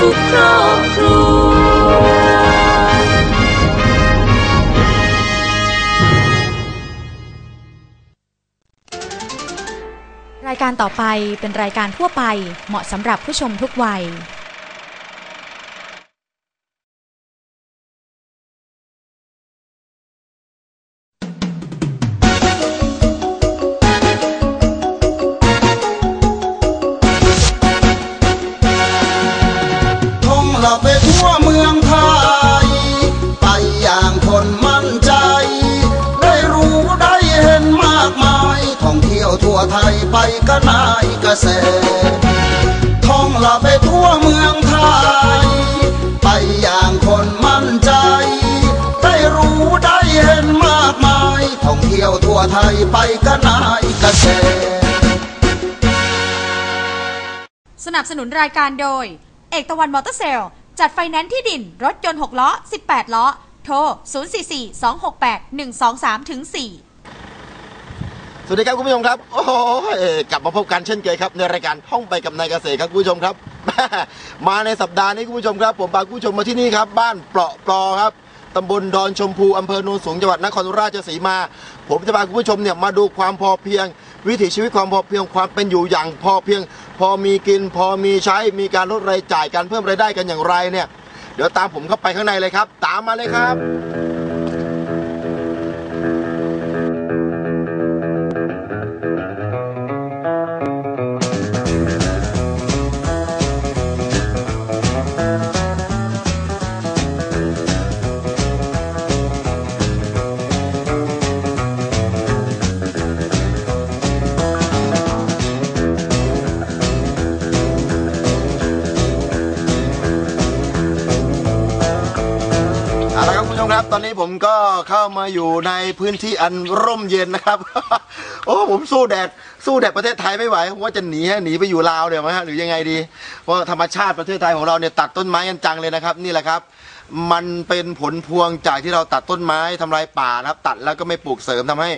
ทุกครอบครัวรายการต่อไปเป็นรายการทั่วไปเหมาะสำหรับผู้ชมทุกวัย ไปก็นายเกษตรท่องละไปทั่วเมืองไทย ไปอย่างคนมั่นใจ ได้รู้ได้เห็นมากมาย ท่องเที่ยวทั่วไทยไปก็นายเกษตรสนับสนุนรายการโดย เอกตะวันมอเตอร์เซลจัดไฟแนนซ์ที่ดิน รถยนต์ 6 ล้อ 18 ล้อ โทร 044 268 123ถึง4 สวัสดีครับคุณผู้ชมครับโอ้โหกลับมาพบกันเช่นเคยครับในรายการท่องไปกับนายเกษตรครับคุณผู้ชมครับ มาในสัปดาห์นี้คุณผู้ชมครับ ผมพาคุณผู้ชมมาที่นี่ครับ บ้านเปราะปลอครับตำบลดอนชมพูอำเภอโนนสูงจังหวัดนครราชสีมา ผมจะพาคุณผู้ชมเนี่ยมาดูความพอเพียง วิถีชีวิตความพอเพียงความเป็นอยู่อย่างพอเพียง พอมีกิน พอมีใช้มีการลดรายจ่ายการเพิ่มรายได้กันอย่างไรเนี่ยเดี๋ยวตามผมเข้าไปข้างในเลยครับ ตามมาเลยครับ ก็เข้ามาอยู่ในพื้นที่อันร่มเย็นนะครับ โอ้ผมสู้แดดสู้แดดประเทศไทยไม่ไหวว่าจะหนีฮะหนีไปอยู่ลาวเดี๋ยวไหมฮะหรือยังไงดีเพราะธรรมชาติประเทศไทยของเราเนี่ยตัดต้นไม้กันจังเลยนะครับ นี่แหละครับ มันเป็นผลพวงจากที่เราตัดต้นไม้ทำลายป่านะครับ ตัดแล้วก็ไม่ปลูกเสริมทำให้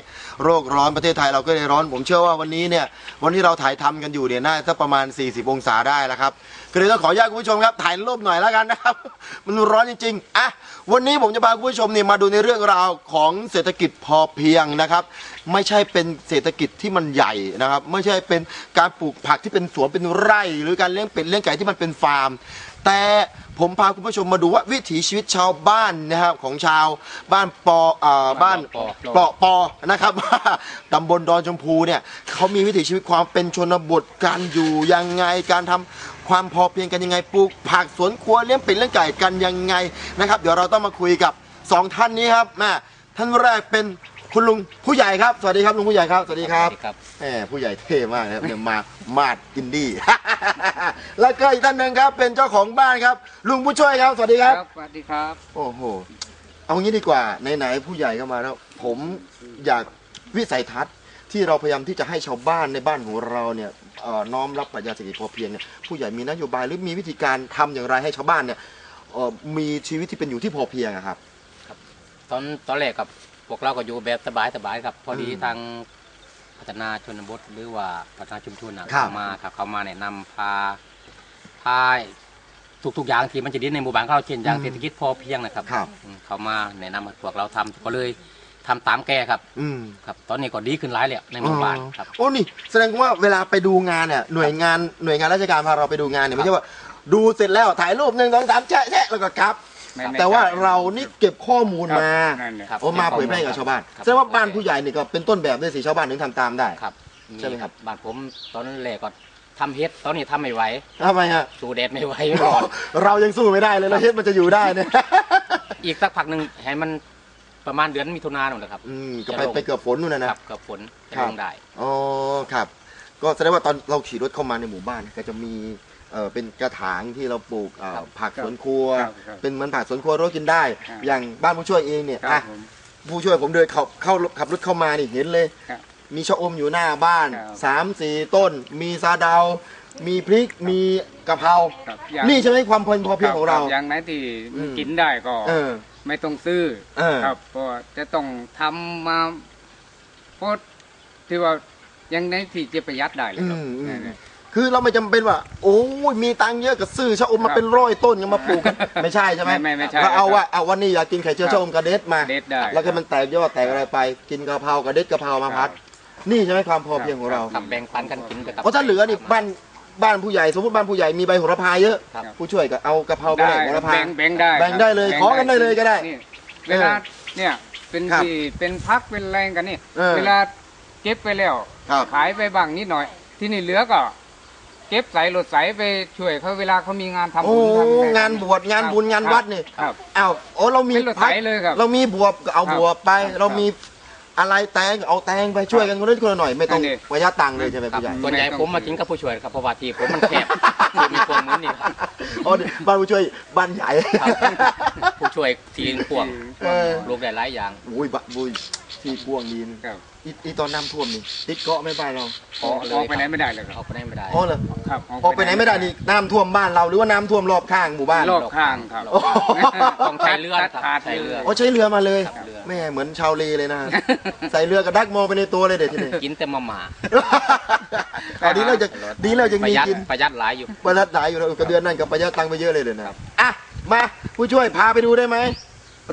โรคร้อนประเทศไทยเราก็เลยร้อน ผมเชื่อว่าวันนี้เนี่ยวันที่เราถ่ายทำกันอยู่เนี่ยน่าจะประมาณ 40 องศาได้แล้วครับก็เลยต้องขออนุญาตคุณผู้ชมครับถ่ายรูปหน่อยแล้วกันนะครับ มันร้อนจริงๆอะวันนี้ผมจะพาคุณผู้ชมเนี่ยมาดูในเรื่องราวของเศรษฐกิจพอเพียงนะครับ ไม่ใช่เป็นเศรษฐกิจที่มันใหญ่นะครับ ไม่ใช่เป็นการปลูกผักที่เป็นสวนเป็นไร่ หรือการเลี้ยงเป็ดเลี้ยงไก่ที่มันเป็นฟาร์ม แต่ผมพาคุณผู้ชมมาดูว่าวิถีชีวิตชาวบ้านนะครับของชาวบ้านปออ่าบ้านปอเปราะปอนะครับตำบลดอนชมพูเนี่ยเขามีวิถีชีวิตความเป็นชนบทการอยู่ยังไงการทำความพอเพียงกันยังไงปลูกผักสวนครัวเลี้ยงเป็ดเลี้ยงไก่กันยังไงนะครับ เดี๋ยวเราต้องมาคุยกับสองท่านนี้ครับแม่ท่านแรกเป็น คุณลุงผู้ใหญ่ครับ สวัสดีครับลุงผู้ใหญ่ครับสวัสดีครับสวัสดีครับแหมผู้ใหญ่เท่มากนะครับเนี่ยมามาดอินดี้ แล้วก็อีกท่านหนึ่งครับ เป็นเจ้าของบ้านครับ ลุงผู้ช่วยครับ สวัสดีครับสวัสดีครับ โอ้โห เอางี้ดีกว่า ไหนๆผู้ใหญ่ก็มาแล้ว ผมอยากวิสัยทัศน์ที่เราพยายามที่จะให้ชาวบ้านในบ้านของเราเนี่ยเอ่อน้อมรับปรัชญาเศรษฐกิจพอเพียงเนี่ยผู้ใหญ่มีนโยบายหรือมีวิธีการทำอย่างไรให้ชาวบ้านเนี่ยเอ่อมีชีวิตที่เป็นอยู่ที่พอเพียงอะครับ ตอนตอนแรกกับพ วกเราก็อยู่แบบสบายสบายๆครับ พอดีอืมทางพัฒนาชนบทหรือว่าพัฒนาชุมชนน่ะครับ เขามาครับเขามาแนะนำพาพาทุกๆอย่างที่มันจะดีในหมู่บ้านเขาเช่นอย่างเศรษฐกิจพอเพียงนะครับครับ อืมเขามาแนะนำให้พวกเราทำก็เลยทำตามแกครับ อืมครับ ตอนนี้ก็ดีขึ้นหลายแล้วในหมู่บ้านครับ โอ้นี่แสดงว่าเวลาไปดูงานเนี่ยหน่วยงานหน่วยงานราชการพาเราไปดูงานเนี่ยไม่ใช่ว่า ดูเสร็จแล้วถ่ายรูปหนึ่งสองสามแชะแชะแล้วก็กลับ ไม่ไม่แต่ว่าใช่เรานี่เก็บข้อมูลมานั่นแหละครับโอ้มาเผยแพร่กับชาวบ้านครับแสดงว่าบ้านผู้ใหญ่นี่ก็เป็นต้นแบบด้วยสิชาวบ้านถึงทำตามได้ ครับใช่ไหมครับ บ้านผมตอนแรกก็ทำเฮ็ดตอนนี้ทำไม่ไหวทำไมฮะสู้แดดไม่ไหวร้อนเรายังสู้ไม่ได้เลยเราเฮ็ดมันจะอยู่ได้เนี่ย อีกสักพักหนึ่งให้มันประมาณเดือนมิถุนายนนนแหละครับ อืมก็ไปไปเกือบฝนนู่นนะนะ ครับกับฝนจะครัลบงได้ อ๋อครับ ก็แสดงว่าตอนเราขี่รถเข้ามาในหมู่บ้านก็จะมี เอ่อเป็นกระถางที่เราปลูกเอ่อครับผักสวนครัว ครับครับเป็นเหมือนผักสวนครัวรถกินได้ ครับ อย่างบ้านผู้ช่วยเองเนี่ยครับอะผม ผู้ช่วยผมเดินเข้าเข้าขับรถเข้ามานี่เห็นเลย ครับมีชะอมอยู่หน้าบ้านครับ สามสี่ต้น มีซาดาวมีพริกมีกะเพราครับอย่างนี่ใช่ไหมความพอพอเพียงของเรา คบอย่างไหนที่อืม กินได้ก็เออ ไม่ต้องซื้อเออ ครับเพราะว่าจะต้องทำมาเพราะที่ว่าอย่างไหนที่จะประหยัดได้เลยครับอืมอืม นั่นแหละ คือเราไม่จำเป็นว่า โอ้ยมีตังค์เยอะก็ซื้อชะอมมาเป็นร้อยต้นยังมาปลูกกัน ไม่ใช่ใช่ไหมไม่ไม่ไม่ใช่เราเอาว่าเอาวันนี้อยากกินไข่เจียวชะอมกระเด็ดมา เด็ดได้ แล้วก็มันแตกยอดแตกอะไรไป กินกะเพรากระเด็ดกะเพรามาพัด นี่ใช่ไหมความพอเพียงของเราทำแบ่งปันกันกินไปกับเพราะถ้าเหลือนี่บ้านบ้านผู้ใหญ่สมมติบ้านผู้ใหญ่มีใบโหระพาเยอะ ครับ ผู้ช่วยก็เอากะเพราไปได้ได้โหระพาแบ่งแบ่งได้แบ่งได้เลยครับขอกันได้เลยก็ได้ นี่เวลาเนี่ยเป็นครับที่เป็นพักเป็นแรงกันนี่ เออเวลาเก็บไปแล้ว ครับ ขายไปบ้างนิดหน่อย ที่นี่เหลือก็ เก็บใส่รถใส่ไปช่วยเขาเวลาเขามีงานทำโอ้บุญทำอะไรงานบวชงานบุญงานวัดนี่ครับ อ้าวโอ้เรามีเป็นรถไถเลยครับเรามีบวบก็เอาครับบวบไป ครับเรามีอะไรแตงก็เอาแตงไปช่วยกันคนละนิดคนละหน่อยไม่ต้องอันนี้ประหยัดตังค์เลยใช่ไหมครับผู้ใหญ่ส่วนใหญ่ผมมากินกับผู้ช่วยครับเพราะว่าที่ผมมันแคบคือมีคนมุ้นนี่ครับอ๋อบ้านผู้ช่วยบ้านใหญ่ ครับ ผู้ช่วยทีนพวงเออ ลูกได้หลายอย่าง อุ้ยบะบุย ที่พวงดินครับอีอีตอนน้ำท่วมนี่ติดเกาะไม่บ้านเราออกเลยออกไปไหนไม่ได้เลยครับออกไปไหนไม่ได้อ๋อเหรอครับออกไปไหนไม่ได้นี่น้ำท่วมบ้านเราหรือว่าน้ำท่วมรอบข้างหมู่บ้านรอบข้างครับโอ้ต้องใช้เรือตัดครับขาดใช้เรือโอ้ใช้เรือมาเลยครับเรือแม่เหมือนชาวเลเลยนะใส่เรือกระดักมองไปในตัวเลยเด็ดทีนี้กินแต่มาหมาเอาดีเราจะดีเราจะประมีหยัดกินประหยัดหลายอยู่ประหยัดหลายอยู่แล้วกระเดือนนั่นกับประหยัดตังค์ไปเยอะเลยเดี๋ยวนะอะมาผู้ช่วยพาไปดูได้ไหม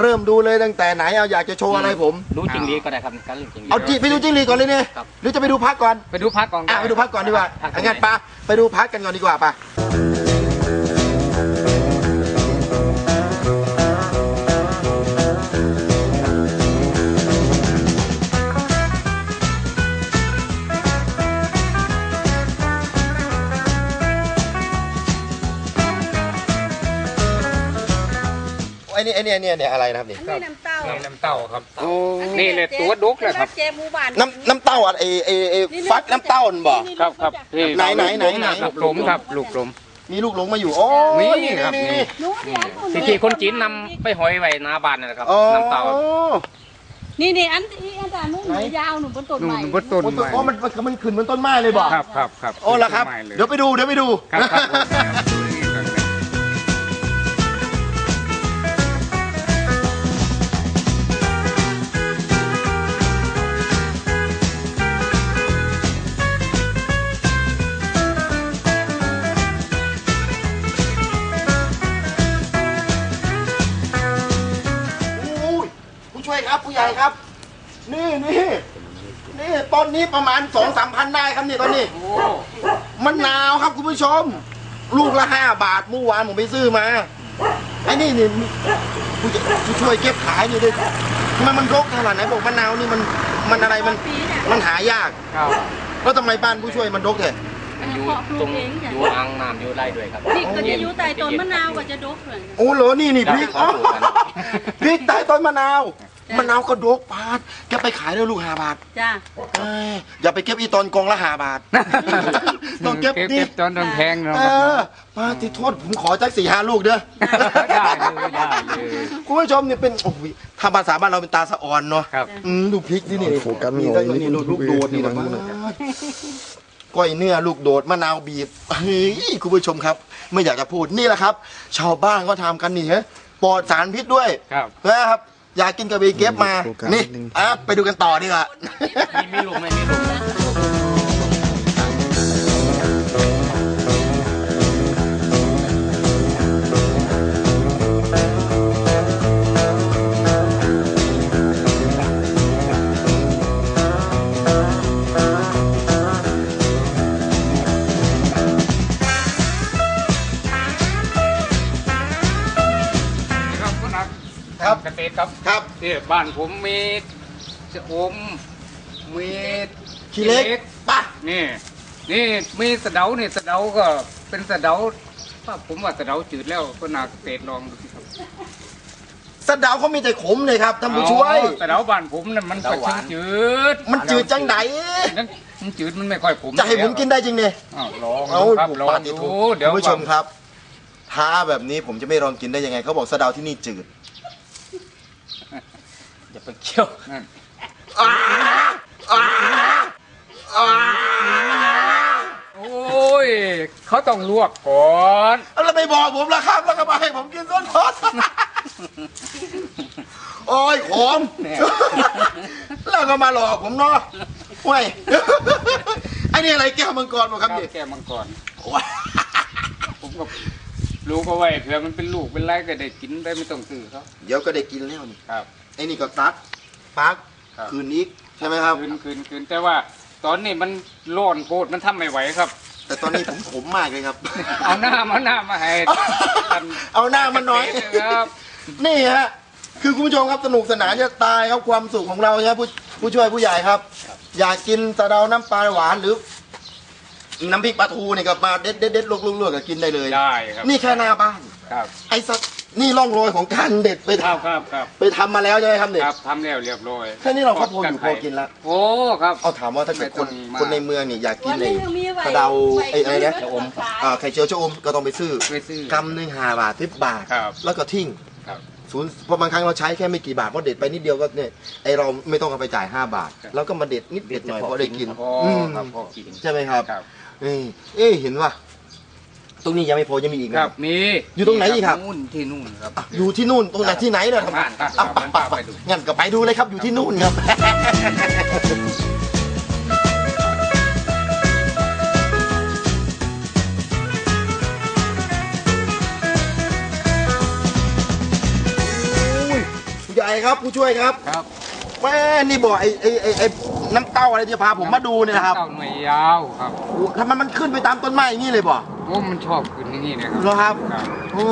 เริ่มดูเลยตั้งแต่ไหนเอาอยากจะโชว์อะไรผม รู้จริงดีก็ได้ครับการรู้จริงดีเอาจิไปดูจิ้งหรีดก่อนเลยเนี่ยครับหรือจะไปดูพักก่อนไปดูพักก่อนอะไปดูพักก่อนดีกว่าพักก่อนอะงั้นปะไปดูพักกันก่อนดีกว่าปะ อ้นี่ไอ้นี่ไอ้นี่เนี่ยอะไรนะครับนี่อันนี้น้ำเต้าน้ำเต้าครับโอ้นี่เลยตัวดุกเลยครับเจหมูบ้านน้ำน้ำเต้าอะไอไอไอฟักน้ำเต้าน่ะบอกครับครับที่ไหนไหนไหนไหนลูกหลมครับลูกหลมมีลูกหลงมาอยู่โอ้มีนี่ครับนี่มีหนูเดี๋ยวหนูที่ที่คนจีนนำไปหอยไว้หน้าบ้านนั่นแหละครับอ๋อน้ำเต้านี่นี่อันอีอันแต่นู้นหนูยาวหนูบนต้นนู่ไม้นบนต้นโอ้ไม้โอ้มันมันมันขึ้นบนต้นไม้เลยบอกครับครับครับโอ้ละครับต้นไม้เลยเดี๋ยวไปดูเดี๋ยวไปดูครับ นี่นี่นี่ต้นนี้ประมาณสองสามพันได้ครับนี่ต้นนี้มะนาวครับคุณผู้ชม ลูกละห้าบาทเมื่อวานผมไปซื้อมาไอ้นี่นี่ผู้จะผู้ช่วยเก็บขายนี่ด้วยทำไมมันรกขนาดไหนบอกมะนาวนี่มันมันอะไรมันปีเนี่ยมันหายากครับแล้วทำไมบ้านผู้ช่วยมันรกเนี่ยมันอยู่ตรงอยู่อ่างน้ำอยู่ไรด้วยครับนี่ก็จะอยู่ใต้ต้นมะนาวก็จะดกเลยโอ้เหรอนี่นี่พริกครัอ๋อบปลูกกันพริกใต้ต้นมะนาว มะนาวก็ดกบาทแกไปขายด้วยลูกห้าบาทจ้า เอ้ยอย่าไปเก็บอีตอนกองละห้าบาท ต้องเก็บเก็บนี่เก็บตอนต้นแพงเนาะเออมาที่โทษผมขอจักสี่ห้าลูกเด้อ ได้เลยได้เลยคุณผู้ชมเนี่ยเป็นโอ้ยถ้าภาษาบ้านเราเป็นตาสะออนเนาะครับ อืมดูพริกนี่นี่โฟกัสไม่นี่ออกได้เลยนี่ลูกคุณลูกโดดนี่นะคุณมาก้อยเนื้อลูกโดดมะนาวบีบเฮ้ยคุณผู้ชมครับ ไม่อยากจะพูดนี่แหละครับ ชาวบ้านก็ทำกันนี่ฮะปลอดสารพิษด้วยครับ นะครับ อยากกินกระบี่เก็บมาโฟกัสนี่นิดนึงอะไปดูกันต่อดีกว่า มีมีลูกไหมมีลูกไหม ครับ เกษตรครับครับที่บ้านผมมีชะอมมีขี้เล็กปะนี่ นี่มีสะเดาเนี่ยสะเดาก็เป็นสะเดาว่าผมว่าสะเดาจืดแล้วก็นาเกษตรลองดูสิครับสะเดาเขามีแต่ขมเลยครับท่านผู้ช่วยอ๋อสะเดาบ้านผมนั่นมันก็ชื่อจืด มันจืดจังไหนนั่นมันจืดมันไม่ค่อยขมจะให้ผมกินได้จริงเนี่ยอ้าวลองเอาดูครับลองปาฏิดูโทษเดี๋ยวคุณผู้ชมครับท้าแบบนี้ผมจะไม่ลองกินได้ยังไงเขาบอกสะเดาที่นี่จืด อย่าไปเคี่ยวนั่นโอ้ยเขาต้องลวกก่อนแล้วไม่บอกผมละครับแล้วก็มาให้ผมกินส้นทอดโอ้ยขมแล้วก็มาหลอกผมเนาะเว้ยไออ้นี่อะไรแก้วมังกรมาครับข้าวนี่แก้วมังกรผมก็รู้ก็ไว้เผื่อมันเป็นลูกเป็นไรก็ได้กินได้ไม่ต้องซื้อเขาเดี๋ยวก็ได้กินแล้วนี่ครับไอ้นี่ก็ตัดปักครับ คืนอีกใช่ไหมครับ คืนคืนคืนแต่ว่าตอนนี้มันร้อนโพดมันทำไม่ไหวครับ แต่ตอนนี้ผมขมมากเลยครับ เอาหน้ามาหน้ามาให้กันเอาหน้ามันน้อย ครับ นี่ฮะคือคุณผู้ชมครับสนุกสนานจะตายครับความสุขของเราใช่ไหมผู้ผู้ช่วยผู้ใหญ่ครับ อยากกินสะเดาน้ำปลาหวานหรือ น้ำพริกปลาทูเนี่ยก็มาเด็ดเด็ดเด็ดลวกลวกลวกก็กินได้เลย ได้ครับนี่แค่หน้าบ้าน ครับ ไอ้สัก นี่ร่องรอยของการเด็ดไปคทรับครับครับำไปทำมาแล้วใช่ไหมครับเด็กครับทำแล้วเรียบร้อยแค่นี้เราก็พออยู่พอกินละโอ้ครับ เอาถามว่าถ้าเกิดคนไม่ต้องมา คนในเมืองเนี่ยอยากกินวันในนี้ยังมีไว้สะเดาไอ้อะไรนะชะอม อ่าไข่เจียวชะอมก็ต้องไปซื้อไปซื้อ กำหนึ่งห้าบาทสิบบาท ครับแล้วก็ทิ้งครับ ศูนย์เพราะบางครั้งเราใช้แค่ไม่กี่บาทเพราะเด็ดไปนิดเดียวก็เนี่ยไอเราไม่ต้องเอาไปจ่าย 5 บาท ครับ แล้วก็มาเด็ดนิดเด็ดหน่อยเพราะได้กินพออืมครับพอกินใช่ไหมครับ ครับ เอ้ยเอ้ยเห็นว่า ตรงนี้ยังไม่พอยังมีอีกคนะรับมีอยู่ตรงไหนอีกครับ นู่นที่นู่นครับ อะอยู่ที่นู่นตรงไหนที่ไหนเนี่ยครับบ้านครับอะบ้านไปไปไปดู งั้นก็ไปดูเลยครับอยู่ที่นู่นครับ อุ้ยผู้ใหญ่ครับผู้ช่วยครับครับแม่นี่บอกไอ้ไอ้ไอ้ไอ้น้ำเต้าอะไรที่พาผมมาดูเนี่ยนะครับเต้าหน่วยยาวครับโอ้ทำไมมันขึ้นไปตามต้นไม้อย่างนี้เลยบ่ โอ้มันชอบขึ้นอย่างนี้นะครับเหรอครับ ครับโอ้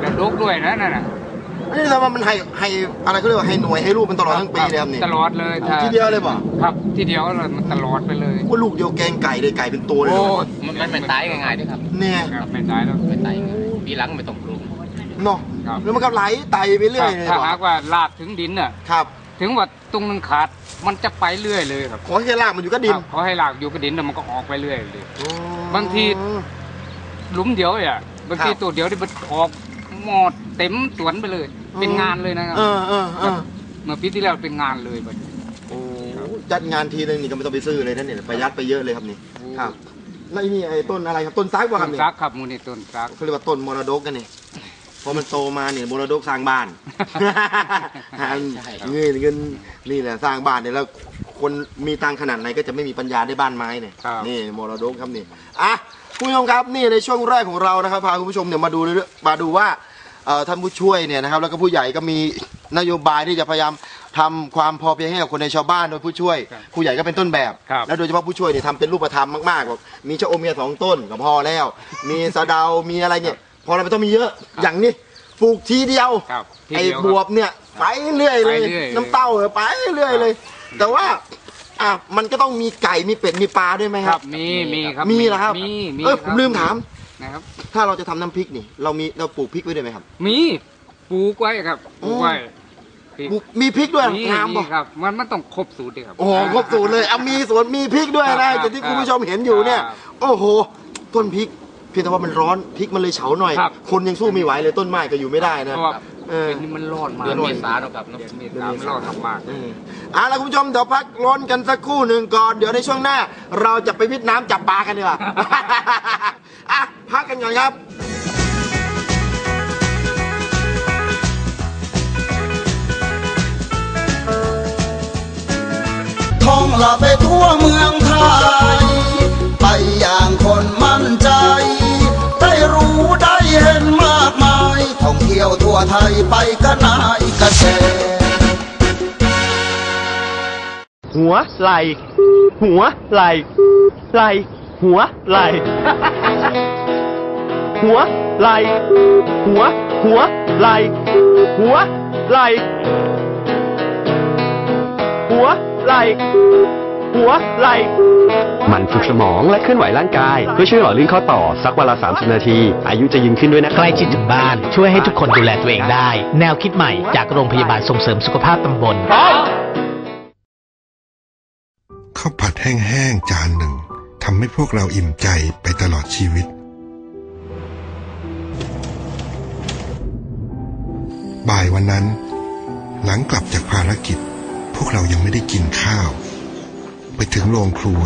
แล้วลูกด้วยนะนั่นน่ะนี่ทำไมมันให้ให้อะไรเขาเรียกว่าให้หน่วยให้ลูกมันตลอดทั้งปีเลยครับนี่ตลอดเลยถ้าทีเดียวเลยบ่ครับทีเดียวเลยมันตลอดไปเลยว่าลูกเดียวแกงไก่เลยไก่เป็นตัวเลยโอ้เหรอมันมันมันตายง่ายๆด้วยครับเนี่ยครับไม่ตายแล้วไม่ตายง่ายปีหลังไม่ต้องปรุง เนาะครับ แล้วมันก็ไหลไตไปเรื่อยเลยถ้าบ่หากว่าลากถึงดินน่ะ ครับถึงว่าตรงนึงขาดมันจะไปเรื่อยเลยครับขอแค่ลากมันอยู่กับดินครับเขาให้ลากอยู่กับดินแล้วมันก็ออกไปเรื่อยเลย โอ้บางที หลุมเดียวอะบางทีครับ ตัวเดียวที่มันออกหมดเต็มสวนไปเลย เป็นงานเลยนะครับเออเออเออเมื่อปีที่แล้วเป็นงานเลยบัดนี้ โอ้จัดงานทีนึงนี่ก็ไม่ต้องไปซื้อเลยนั่นเนี่ยประหยัดไปเยอะเลยครับนี่ครับแล้วไอ้นี่ไอ้ต้นอะไรครับต้นซักบ่คต้รับนนี่ซักครับมูนี่ต้นซัก เขาเรียกว่าต้นมรดกกันนี่พอมันโตมาเนี่ยมรดกสร้างบ้านหาใช่ครับเงินเงินนี่แหละสร้างบ้านเนี่ยแล้วคนมีตังค์ขนาดไหนก็จะไม่มีปัญญาได้บ้านไม้เนี่ยครับ นี่มรดกครับนี่อะ คุณผู้ชมครับนี่ในช่วงแรกของเรานะครับพาคุณผู้ชมเนี่ยมาดูเรื่องมาดูว่าเอ่อท่านผู้ช่วยเนี่ยนะครับแล้วก็ผู้ใหญ่ก็มีนโยบายที่จะพยายามทำความพอเพียงให้กับคนในชาวบ้านโดยผู้ช่วยครับผู้ใหญ่ก็เป็นต้นแบบครับแล้วโดยเฉพาะผู้ช่วยเนี่ยทำเป็นรูปธรรมมากๆบอกมีชะอมเมียสองต้นก็พอแล้ว มีสะเดา มีอะไรเนี่ย พอเราไม่ต้องมีเยอะอย่างนี้ปลูกทีเดียวครับทีไอ้เดียวบวบเนี่ยไปเรื่อยเลยไปเรื่อยเลยน้ำเต้าเนี่ยไปเรื่อยเลย แต่ว่า อะมันก็ต้องมีไก่มีเป็ดมีปลาด้วยไหมคครัรับ บมีมีครับมีเหรอครับมีมีเอ้ยคผรับมลืมถาม นะครับ ถ้าเราจะทำน้ำพริกนี่ เรามีเราปลูกพริกไว้ด้วยไหมครับ มีปลูกไว้ครับปลูกไว้ปลูกมีพริกด้วยมีงามมีบ่ครับ มันมันต้องครบสูตรด้วยครับ โอ้โหครบสูตรเลยเอามีสวนมีพริกด้วยครันะบอย่างที่ครับคุณผู้ชมเห็นอยู่เนี่ย ครับโอ้โห ต้นพริก เพียงแต่ว่ามันร้อนพริกมันเลยเฉาหน่อย ครับ คนยังสู้ไม่ไหวเลยต้นไม้ก็อยู่ไม่ได้นะ เพราะว่าเออเป็นนี่มันร้อนมากเดือนเมษาเนาะครับเนาะ เดือนเมษามันร้อนมากอืมเอาละคุณผู้ชมเดี๋ยวพักร้อนกันสักครู่หนึ่งก่อน เดี๋ยวในช่วงหน้า เราจะไปพิจน้ำจับปลากันดีกว่า อะพักกันก่อนครับ ท่องละไปทั่วเมืองไทย ไปอย่างคนมั่นใจ ได้รู้ได้เห็นมากมาย ท่องเที่ยวทั่วไทยไปกันนายกระแสหัวไหลหัวไหลไหลหัวไหลหัวไหลหัว หัวไหลหัวไหลหัวไหล หัวไหลมันฝึกสมองและเคลื่อนไหวร่างกาย เพื่อช่วยหล่อลื่นข้อต่อสักวันละ 30 นาที อายุจะยืนขึ้นด้วยนะใกล้ชิดถึงบ้าน ช่วยให้ทุกคนดูแลตัวเองได้ แนวคิดใหม่จากโรงพยาบาลส่งเสริมสุขภาพตำบลข้าวผัดแห้งๆจานหนึ่งทำให้พวกเราอิ่มใจไปตลอดชีวิต บ่ายวันนั้น หลังกลับจากภารกิจ พวกเรายังไม่ได้กินข้าว ไปถึงโรงครัว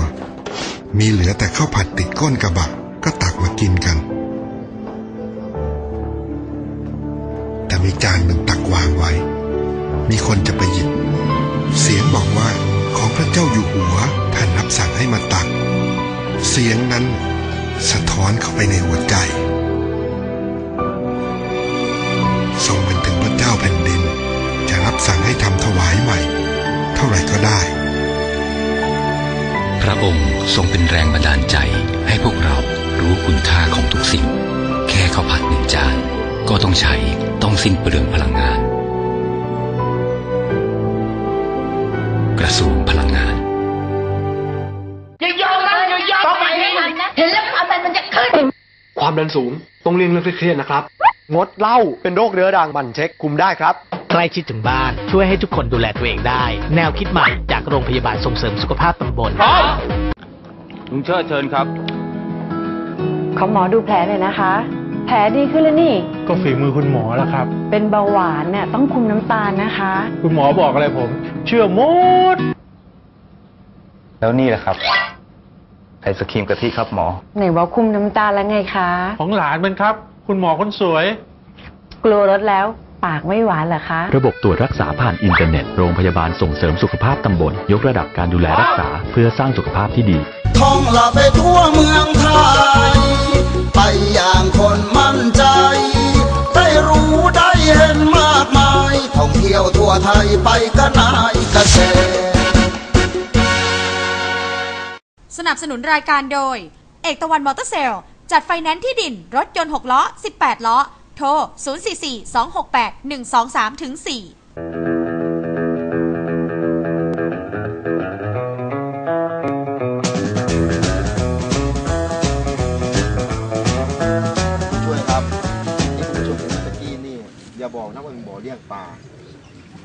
มีเหลือแต่ข้าวผัดติดก้นกระบะก็ตักมากินกัน แต่มีจานหนึ่งตักวางไว้ มีคนจะไปหยิบ เสียงบอกว่าของพระเจ้าอยู่หัวท่านรับสั่งให้มาตัก เสียงนั้นสะท้อนเข้าไปในหัวใจส่งมันถึงพระเจ้าแผ่นดิน จะรับสั่งให้ทำถวายใหม่ เท่าไหร่ก็ได้ พระองค์ทรงเป็นแรงบันดาลใจให้พวกเรารู้คุณค่าของทุกสิ่ง แค่ข้าวผัดหนึ่งจาน ก็ต้องใช้ต้องสิ้นเปลืองพลังงาน กระทรวงพลังงานอย่ายอมนะอย่ายอมต่อไปนี้เห็นแล้วความดันมันจะขึ้น ความดันสูงต้องเลี่ยงเรื่องเครียดๆนะครับ งดเหล้าเป็นโรคเรื้อรังหมันเช็คคุมได้ครับใก ล้ชิดถึงบ้าน ช่วยให้ทุกคนดูแลตัวเองได้ แนวคิดใหม่จากโรงพยาบาลส่งเสริมสุขภาพตำบล ลุงเชิดเชิญครับ ขอหมอดูแผลหน่อยนะคะ แผลดีขึ้นแล้วนี่ ก็ฝีมือคุณหมอแล้วครับ เป็นเบาหวานเนี่ยต้องคุมน้ำตาลนะคะ คุณหมอบอกอะไรผม เชื่อหมด แล้วนี่แหละครับ ไอศครีมกะทิครับหมอ ไหนว่าคุมน้ำตาลแล้วไงคะ ของหลานมันครับ คุณหมอคนสวย กลัวรสแล้ว ปากไม่หวานเหรอคะ ระบบตรวจรักษาผ่านอินเทอร์เน็ต โรงพยาบาลส่งเสริมสุขภาพตำบล ยกระดับการดูแลรักษา เพื่อสร้างสุขภาพที่ดี ท่องละไปทั่วเมืองไทย ไปอย่างคนมั่นใจ ได้รู้ได้เห็นมากมาย ท่องเที่ยวทั่วไทยไปกันนายเกษตรสนับสนุนรายการโดย เอกตะวันมอเตอร์เซลล์จัดไฟแนนซ์ที่ดิน รถยนต์ 6 ล้อ 18 ล้อ โทร 044 268 123ถึง4ช่วยครับนี่คุณผู้ชมเห็นเมื่อกี้นี่ อย่าบอกนะว่าเป็นบ่อเลี้ยงปลา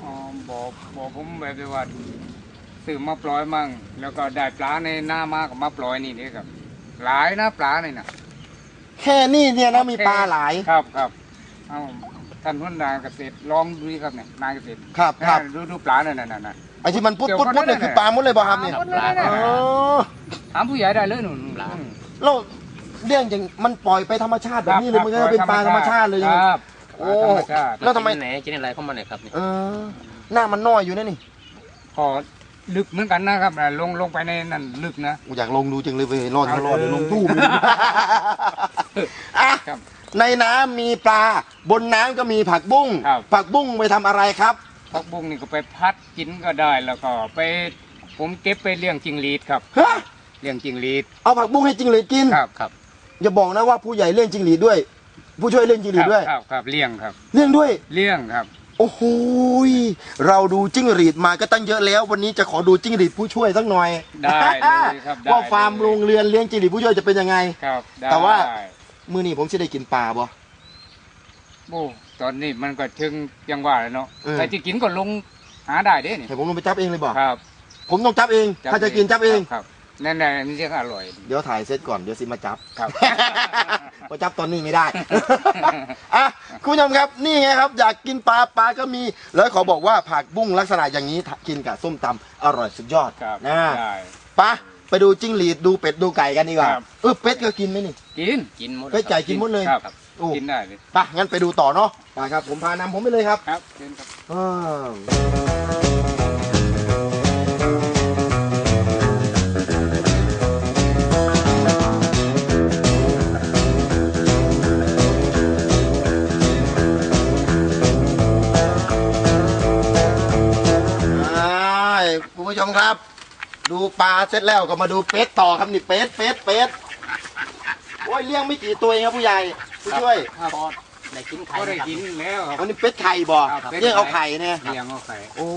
อ๋อบอกบอกผมแบบที่ว่าซื้อมาปล่อยมั่ง แล้วก็ได้ปลาในหน้ามากับมาปล่อยนี่นี่ครับ หลายนะปลานี่นะแค่นี้เนี่ยนะมีปลาหลาย ครับครับ เอาท่านผู้นายเกษตรลองดูดิครับเนี่ยนายเกษตรครับครับ ดูดูปลาเนี่ยนั่นนั่นนั่นไอ้ที่มันปุ๊ดปุ๊ดปุ๊ดเนี่ยคือปลาหมดเลยป่ะครับเนี่ยหมดเลยนะ อ๋อถามผู้ใหญ่ได้เลยหนุนปลา แล้วเรื่องอย่างมันปล่อยไปธรรมชาติแบบนี้เลยมันก็เป็นปลาธรรมชาติเลยใช่ไหมครับโอ้ธรรมชาติแล้วทำไมไหนกินอะไรเข้ามาไหนครับเนี่ยเออหน้ามันน้อยอยู่นะนี่พอลึกเหมือนกันนะครับอ่าลงลงไปในนั่นลึกนะ กูอยากลงดูจังเลยไปรอดเอารอดเดี๋ยวเลยลงตู้มเลย อะ ในน้ำมีปลา บนน้ำก็มีผักบุ้งผักบุ้งไปทำอะไรครับ ผักบุ้งนี่ก็ไปพัดกินก็ได้แล้วก็ไป ผมเก็บไปเลี้ยงจิงหรีดครับเลี้ยงจิงหรีดเอาผักบุ้งให้จิงหรีดกิน ครับครับอย่าบอกนะว่าผู้ใหญ่เลี้ยงจิงหรีดด้วย ผู้ช่วยเลี้ยงจิงหรีดด้วย ครับครับเลี้ยงครับเลี้ยงด้วย เลี้ยงครับ โอ้โหยเราดูจิ้งหรีดมาก็ตั้งเยอะแล้ว วันนี้จะขอดูจิ้งหรีดผู้ช่วยสักหน่อยได้เลยครับได้ว่าฟาร์มโรงเรือนเลี้ยงจิ้งหรีดผู้ช่วยจะเป็นยังไง ครับได้แต่ว่า มื้อนี้ผมจะได้กินปลาบ่ โอ้ตอนนี้มันก็ถึงยังว่าเลยเนาะเออใครจะกินก็ลงหาได้เด้นี่ให้ผมลงไปจับเองเลยบ่ ครับผมต้องจับเองถ้าจะกินจับเอง ครับแน่ๆนี่เรียกอร่อย เดี๋ยวถ่ายเสร็จก่อนเดี๋ยวสิมาจับ ครับ มาจับตอนนี้ไม่ได้ อะคุณผู้ชมครับนี่ไงครับ อยากกินปลาปลาก็มี แล้วขอบอกว่าผักบุ้งลักษณะอย่างนี้กินกับส้มตำอร่อยสุดยอดครับนะได้ไปะ ไปดูจิ้งหรีดดูเป็ดดูไก่กันดีกว่าครับ เออเป็ดก็กินไหมนี่ กินกินหมดเป็ดไก่กินหมดเลยครับโอ้กินได้เลยไปะงั้นไปดูต่อเนาะไปครับ ผมพานำผมไปเลยครับ ครับเชิญครับ อ้าวอ่าคุณผู้ชมครับ ดูปลาเสร็จแล้วก็มาดูเป็ดต่อครับนี่เป็ดเป็ดเป็ดโอ้ยเลี้ยงไม่กี่ตัวเองครับผู้ใหญ่ผู้ช่วยครับได้กินไข่ก็ได้กินแล้วครับอันนี้เป็ดไข่บ่ครับเป็ดเลี้ยงเอาไข่เนี่ยเลี้ยงเอาไข่โอ้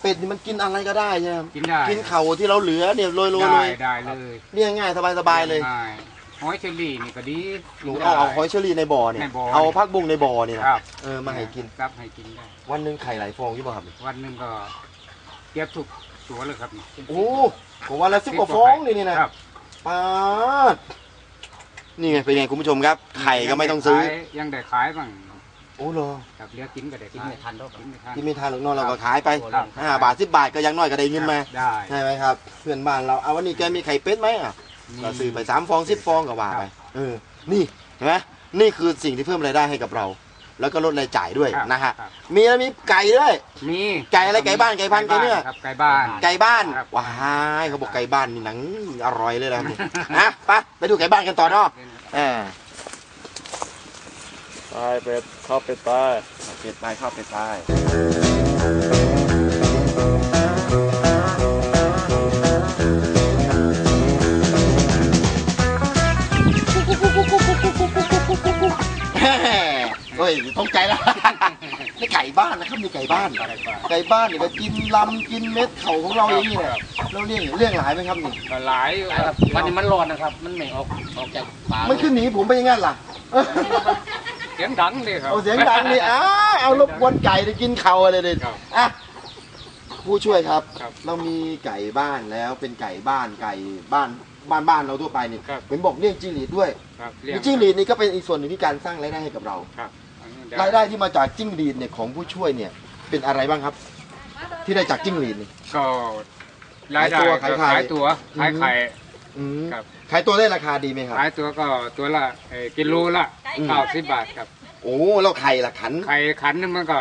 เป็ดนี่มันกินอะไรก็ได้ใช่ไหมกินได้กินเข่าที่เราเหลือเนี่ยโรยๆเลได้ยได้เลยเลี้ยงง่ายสบายๆเลยง่ายหอยเชอรี่นี่ก็ดีหนูเอาเอาหอยเชอรี่ในบ่อเนี่ยในบ่อเอาพักบุ้งในบ่อเนี่ยนะครับเออมาให้กินครับให้กินได้วันหนึ่งไข่หลายฟองอยู่ป่ะครับวันหนึ่งก็เก็บทุก ตัวเลยครับโอ้ผมวันละสิบกว่าฟองเลยนี่นะครับปาดนี่ไงเป็นไงคุณผู้ชมครับ ไข่ก็ไม่ต้องซื้อขายยังได้ขายบ้างโอ้เหรอครับเลี้ยงกินก็ได้กินขายไม่ทันหรอกกินไม่ทัน ที่ไม่ทานหรอกเนอนเราก็ขายไปครับ ห้าบาทสิบบาทก็ยังน้อยก็ได้เงินมาได้ใช่ไหมครับเพื่อนบ้านเราเอาวันนี้แกมีไข่เป็ดไหมอะมีก็ซื้อไปสามฟองสิบฟองก็ว่าไปเออนี่เห็นไหมนี่คือสิ่งที่เพิ่มรายได้ให้กับเรา แล้วก็ลดรายจ่ายด้วยครับนะฮะครับ มีแล้วมีไก่ด้วย มีไก่อะไรไก่บ้านไก่พันธุ์ไก่เนื้อ ครับไก่บ้าน ไก่บ้านครับ ว้ายเขาบอกไก่บ้านนี่หนังอร่อยเลยนะนะไปไปดูไก่บ้านกันต่อเนาะอ่าไปเป็ดเข้าเป็ดไปเป็ดไปเข้าเป็ดไปแฮ่ เฮ้ยตกใจแล้วนี่ไก่บ้านนะครับนี่ไก่บ้าน ไก่บ้านเนี่ยก็กินลำกินเม็ดเข่าของเราอย่างนี้เนี่ยเราเลี้ยงเลี้ยงหลายไหมครับนี่ก็หลายครับวันนี้มันร้อนนะครับ มันไม่ออกออกจากป่ามันขึ้นหนีผมไปอยังงั้นล่ะเสียงดังเลยครับเอาเสียงดังนี่อ้าเอารบกวนไก่ได้กินเข่าอะไรเลยอะผู้ช่วยครับ เรามีไก่บ้านแล้วเป็นไก่บ้านไก่บ้านบ้านบ้านเราทั่วไปนี่เห็นบอกเลี้ยงจิ้งหรีดด้วยครับเลี้ยจิ้งหรีดนี่ก็เป็นอีกส่วนหนึ่งที่การสร้างรายได้ให้กับเราค รับอันนี้รายได้ที่มาจากจิ้งหรีดเนี่ยของผู้ช่วยเนี่ยเป็นอะไรบ้างครับ ที่ได้จากจิ้งหรีดนี่ก็รายได้ขายตัวก็ขายไข่ ขายตัวขายไข่ อืมครับ ขายตัวได้ราคาดีไหมครับ ขายตัวก็ตัวละเอ่อกิโลละอืม เก้าสิบบาทครับ โอ้แล้วไข่ละขันไข่ขันนึงมันก็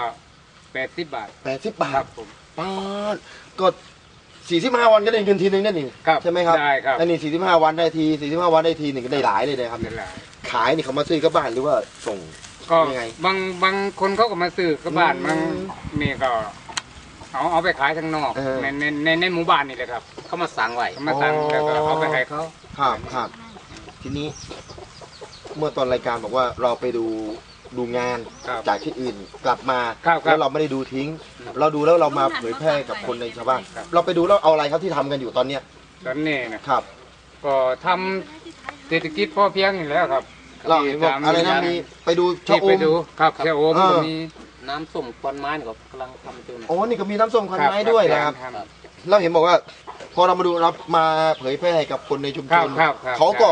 แปดสิบบาทแปดสิบบาครัทบผม ป้าดก็สี่สิบห้าวันก็ได้เงินทีนึงนั่นนี่ครับใช่ไหมครับได้ครับ อันนี้สี่สิบห้าวันได้ทีสี่สิบห้าวันได้ทีหนึ่งก็ได้หลายเลยนะครับนั่นแหละขายนี่เขามาซื้อกับบ้านหรือว่าส่ง ก็ยังไง บางบางคนเขาก็มาซื้อกับบ้านอืมบางนี่ก็ เอาเอาไปขายทางนอกเออ ในในในในหมู่บ้านนี่แหละครับเขามาสั่งไว้เขามาสั่งแล้วก็เอาไปขายเขาครับครับทีนี้ เมื่อตอนรายการบอกว่าเราไปดูดูงานครับ จากที่อื่นกลับมาครับครับ แล้วเราไม่ได้ดูทิ้ง เราดูแล้วเรามาเผยแพร่กับคนในชาวบ้านเราไปดูแล้วเอาอะไรครับที่ทำกันอยู่ตอนเนี้ยตอนนี้นะครับ ก็ทำเศรษฐกิจพอเพียงนี่แหล้วครับ เราเห็นบอกอะไรนะมีไปดูชะที่อไปม ดูครับ ชะอมเออ ก็มีน้ำส้มควันไม้นี่ก็กำลังทำอยู่นะ โอ้นี่ก็มีน้ำส้มควันไม้ด้วยนะครับครับเราเห็นบอกว่า พอเรามาดูเรามาเผยแพร่ให้กับคนในชุมชครับนครับครับเขาก็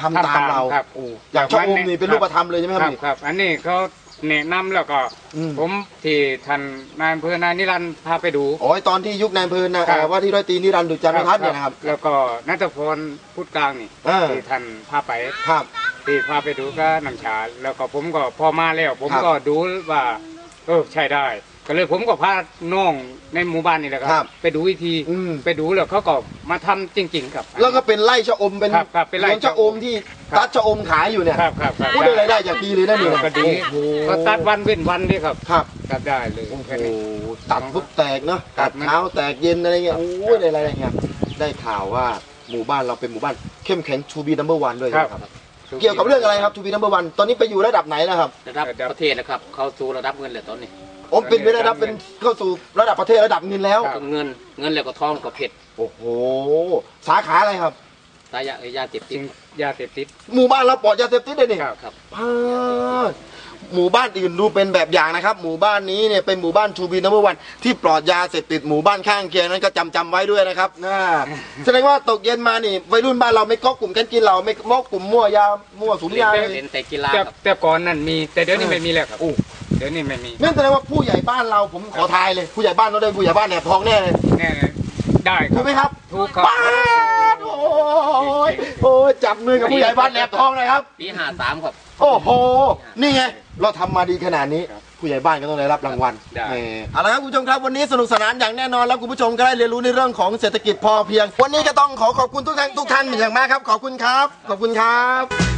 ทำตามเราครับโอ้อย่างชะอมนี่เป็นรูปธรรมเลยใช่ไหมครับนี่ ครับ อันนี้เขาแนะนำแล้วก็ อืม ผมที่ท่านนายอำเภอนายนิรันดร์พาไปดู โอ้ยตอนที่ยุคนายอำเภอนะครับเอ่อว่าที่ร้อยตรีนิรันดร์ดุจจันทพัฒน์เนี่ยนะครับ แล้วก็นัทพลพุทธกลางนี่เออที่ท่านพาไป ครับ ที่พาไปดูก็น้ำชา แล้วก็ผมก็พอมาแล้ว ผมครับก็ดูว่า เออใช่ได้ ก็เลยผมก็พาน้องในหมู่บ้านนี่แหละคครัรับบไปดูวิธีไปดูแล้วเขาก็มาทำจริง ๆ ครับ แล้วก็เป็นไร่ชะอมเป็นครับครับเป็นไร่สวนชะอมที่ตัดชะอมขายอยู่เนี่ยครับครับครับพูดได้รายได้จากดีเลยนะเนี่ยก็ดีโอ้โหก็ตัดวันเว้นวันนี่ครับครับตัดได้เลยแค่นี้ ตัดปุ๊บแตกเนาะครัตับดเช้าแตกเย็นอะไรเงี้ยโอ้ยได้อะไรเงี้ยได้ข่าวว่าหมู่บ้านเราเป็นหมู่บ้านเข้มแข็งทูบีนัมเบอร์วันด้วยครับ นะครับ เกี่ยวกับเรื่องอะไรครับทูบีนัมเบอร์วันตอนนี้ไปอยู่ระดับไหนแล้วครับระดับประเทศนะครับ เข้าสู่ระดับเงินเลยตอนนี้โอ้เป็นไประดับเป็นเข้าสู่ระดับประเทศระดับเงินแล้วก็เงินเงินแล้วก็ทองก็เพชรโอ้โหสาขาอะไรครับสายยาเอ่ยยาเสพติดยาเสพติดหมู่บ้านเราปลอดยาเสพติดเลยนี่ครับพาด หมู่บ้านอื่นดูเป็นแบบอย่างนะครับ หมู่บ้านนี้เนี่ยเป็นหมู่บ้านทูบีนัมเบอร์วันที่ปลอดยาเสพติดหมู่บ้านข้างเคียงนั้นก็จำจำไว้ด้วยนะครับน่าแสดงว่าตกเย็นมานี่วัยรุ่นบ้านเราไม่ก็กลุ่มกันกินเหล้าไม่มอกกลุ่มมั่วยามั่วสุมยาเลย เล่นแต่กีฬาแต่ครับ แต่ก่อนนั่นมีแต่เดี๋ยวนี้ไม่มีแล้วครับโอ้ เดี๋ยวนี้ไม่มีนั่นแสดงว่าผู้ใหญ่บ้านเราผมขอทายเลย ผู้ใหญ่บ้านเราได้ผู้ใหญ่บ้านเนี่ยทองแน่เลยแน่ได้คถูรักบไหมครับถูกครับ ป้าดโอ้ยโอ้ยจับมือกับผู้ใหญ่บ้านแหนบทองเลยครับ ปีห้าสามครับ โอ้โห นี่ไง เราทำมาดีขนาดนี้ผู้ใหญ่บ้านก็ต้องได้รับรางวัลได้ เออเอาละครับคุณผู้ชมครับวันนี้สนุกสนานอย่างแน่นอนแล้วคุณผู้ชมก็ได้เรียนรู้ในเรื่องของเศรษฐกิจพอเพียง วันนี้ก็ต้องขอขอบคุณทุกท่านทุกท่านเป็นอย่างมากครับ ขอบคุณครับ ขอบคุณครับ